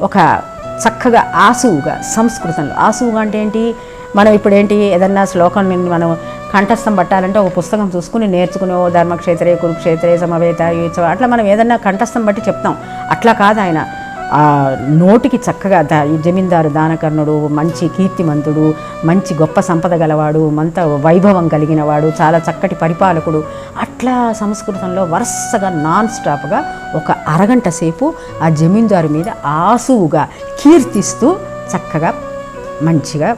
ఒక చక్కగా ఆసువుగా సంస్కృతంలో. ఆసువుగా అంటే ఏంటి? మనం ఇప్పుడు ఏంటి? ఏదన్నా శ్లోకం మనం కంఠస్థం పట్టాలంటే ఒక పుస్తకం చూసుకుని నేర్చుకుని ఓ ధర్మక్షేత్రే కురుక్షేత్రే సమవేత యుత్సవ అట్లా మనం ఏదన్నా కంఠస్థం బట్టి చెప్తాం. అట్లా కాదు ఆయన. ఆ నోటికి చక్కగా దా ఈ జమీందారు దానకర్ణుడు మంచి కీర్తిమంతుడు మంచి గొప్ప సంపద గలవాడు మంత వైభవం కలిగిన వాడు చాలా చక్కటి పరిపాలకుడు. అట్లా సంస్కృతంలో వరుసగా నాన్ స్టాప్గా ఒక అరగంట సేపు ఆ జమీందారు మీద ఆసువుగా కీర్తిస్తూ చక్కగా మంచిగా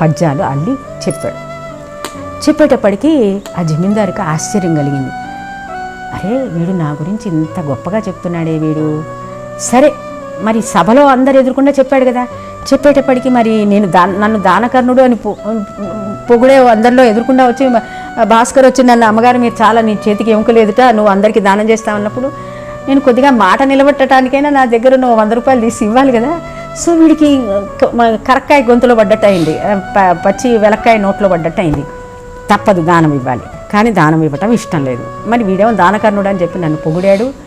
పద్యాలు అల్లి చెప్పాడు. చెప్పేటప్పటికీ ఆ జమీందారుకి ఆశ్చర్యం కలిగింది. అరే వీడు నా గురించి ఇంత గొప్పగా చెప్తున్నాడే వీడు. సరే మరి సభలో అందరు ఎదుర్కొండా చెప్పాడు కదా. చెప్పేటప్పటికి మరి నేను దా నన్ను దానకర్ణుడు అని పొగిడే అందరిలో ఎదుర్కొండా వచ్చి భాస్కర్ వచ్చి నన్ను అమ్మగారు మీరు చాలా నీ చేతికి ఎముక లేదుట నువ్వు అందరికీ దానం చేస్తావు అన్నప్పుడు నేను కొద్దిగా మాట నిలబెట్టడానికైనా నా దగ్గర నువ్వు వంద రూపాయలు తీసి ఇవ్వాలి కదా. సో వీడికి కరక్కాయ గొంతులో పడ్డట్టు అయింది ప- పచ్చి వెలక్కాయ నోట్లో పడ్డట్టు అయింది తప్పదు దానం ఇవ్వాలి. కానీ దానం ఇవ్వటం ఇష్టం లేదు. మరి వీడేమో దానకర్ణుడు అని చెప్పి నన్ను పొగిడాడు.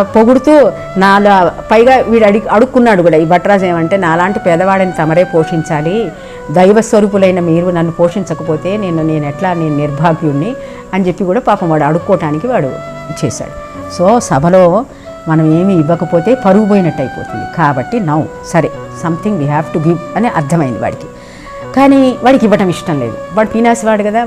పొగుడుతూ నాలా పైగా వీడు అడిగి అడుక్కున్నాడు కూడా. ఈ భట్రాజు ఏమంటే నాలాంటి పేదవాడిని తమరే పోషించాలి. దైవ స్వరూపులైన మీరు నన్ను పోషించకపోతే నేను నేను ఎట్లా నేను నిర్భాగ్యుణ్ణి? అని చెప్పి కూడా పాపం వాడు అడుక్కోవటానికి వాడు చేశాడు. సో సభలో మనం ఏమి ఇవ్వకపోతే పరుగు పోయినట్టు అయిపోతుంది. కాబట్టి నౌ సరే something we have to give అని అర్థమైంది వాడికి. కానీ వాడికి ఇవ్వటం ఇష్టం లేదు. వాడు పీనాసి వాడు కదా.